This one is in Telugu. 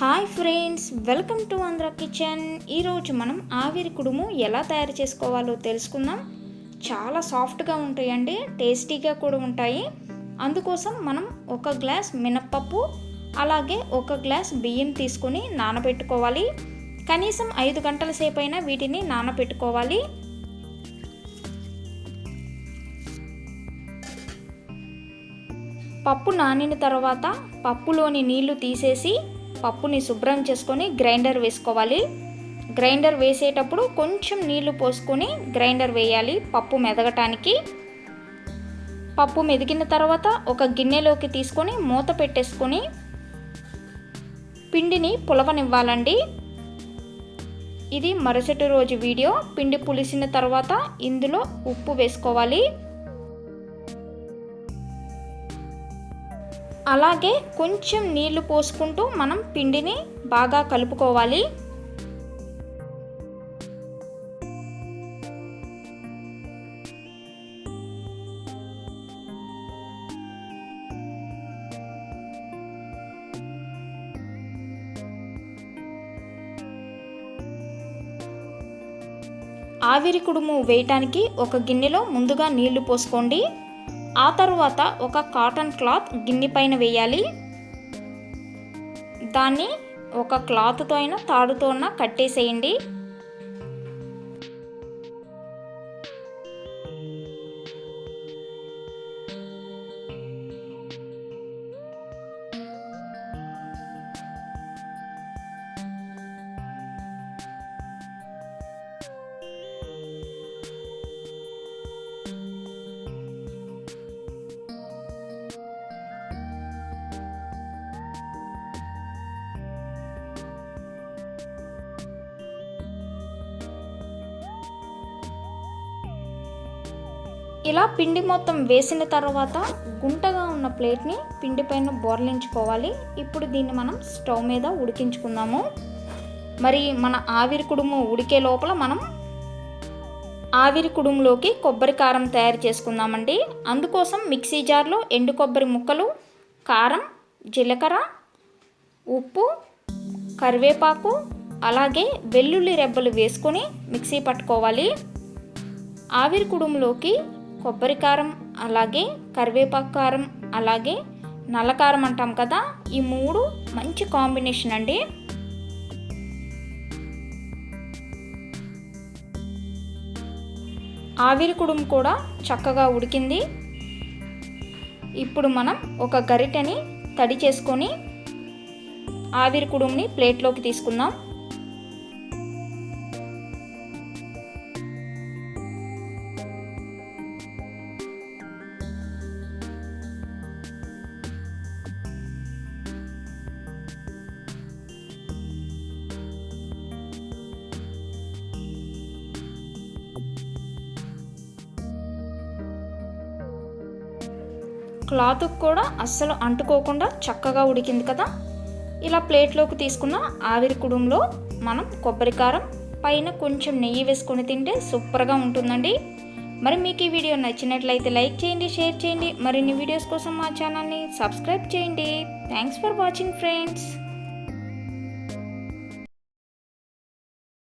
Hi friends welcome to Andhra kitchen. ఈరోజు మనం ఆవిరి కుడుము ఎలా తయారు చేసుకోవాలో తెలుసుకుందాం. చాలా సాఫ్ట్గా ఉంటాయండి టేస్టీగా కూడా ఉంటాయి. అందుకోసం మనం ఒక గ్లాస్ మినప్పప్పు అలాగే ఒక గ్లాస్ బియ్యం తీసుకొని నానబెట్టుకోవాలి. కనీసం ఐదు గంటల సేపు అయినా వీటిని నానబెట్టుకోవాలి. పప్పు నానిన తర్వాత పప్పులోని నీళ్ళు తీసేసి పప్పుని శుభ్రం చేసుకొని గ్రైండర్ వేసుకోవాలి. గ్రైండర్ వేసేటప్పుడు కొంచెం నీళ్ళు పోసుకొని గ్రైండర్ వేయాలి పప్పు మెదగటానికి. పప్పు మెదిగిన తర్వాత ఒక గిన్నెలోకి తీసుకొని మూత పెట్టేసుకొని పిండిని పులవనివ్వాలండి. ఇది మరుసటి రోజు వీడియో. పిండి పులిసిన తర్వాత ఇందులో ఉప్పు వేసుకోవాలి. అలాగే కొంచెం నీళ్ళు పోసుకుంటూ మనం పిండిని బాగా కలుపుకోవాలి. ఆవిరి కుడుము వేయటానికి ఒక గిన్నెలో ముందుగా నీళ్ళు పోసుకోండి. ఆ తర్వాత ఒక కాటన్ క్లాత్ గిన్నె పైన వేయాలి. దాన్ని ఒక క్లాత్తో అయినా తాడుతో అయినా కట్టేసేయండి. ఇలా పిండి మొత్తం వేసిన తర్వాత గుంటగా ఉన్న ప్లేట్ని పిండి పైన బోర్లించుకోవాలి. ఇప్పుడు దీన్ని మనం స్టవ్ మీద ఉడికించుకుందాము. మరి మన ఆవిరి కుడుము ఉడికే లోపల మనం ఆవిరి కుడుములోకి కొబ్బరి కారం తయారు చేసుకుందామండి. అందుకోసం మిక్సీ జార్లో ఎండు కొబ్బరి ముక్కలు కారం జీలకర్ర ఉప్పు కరివేపాకు అలాగే వెల్లుల్లి రెబ్బలు వేసుకొని మిక్సీ పట్టుకోవాలి. ఆవిరి కుడుములోకి కొబ్బరి కారం అలాగే కరివేపాకు కారం అలాగే నల్లకారం అంటాం కదా ఈ మూడు మంచి కాంబినేషన్ అండి. ఆవిరి కుడుము కూడా చక్కగా ఉడికింది. ఇప్పుడు మనం ఒక గరిటెని తడి చేసుకొని ఆవిరి కుడుముని ప్లేట్లోకి తీసుకుందాం. క్లాత్ కూడా అస్సలు అంటుకోకుండా చక్కగా ఉడికింది కదా. ఇలా ప్లేట్లోకి తీసుకున్న ఆవిరి కుడుంలో మనం కొబ్బరి కారం పైన కొంచెం నెయ్యి వేసుకొని తింటే సూపర్గా ఉంటుందండి. మరి మీకు ఈ వీడియో నచ్చినట్లయితే లైక్ చేయండి షేర్ చేయండి. మరిన్ని వీడియోస్ కోసం మా ఛానల్ని సబ్స్క్రైబ్ చేయండి. Thanks for watching friends.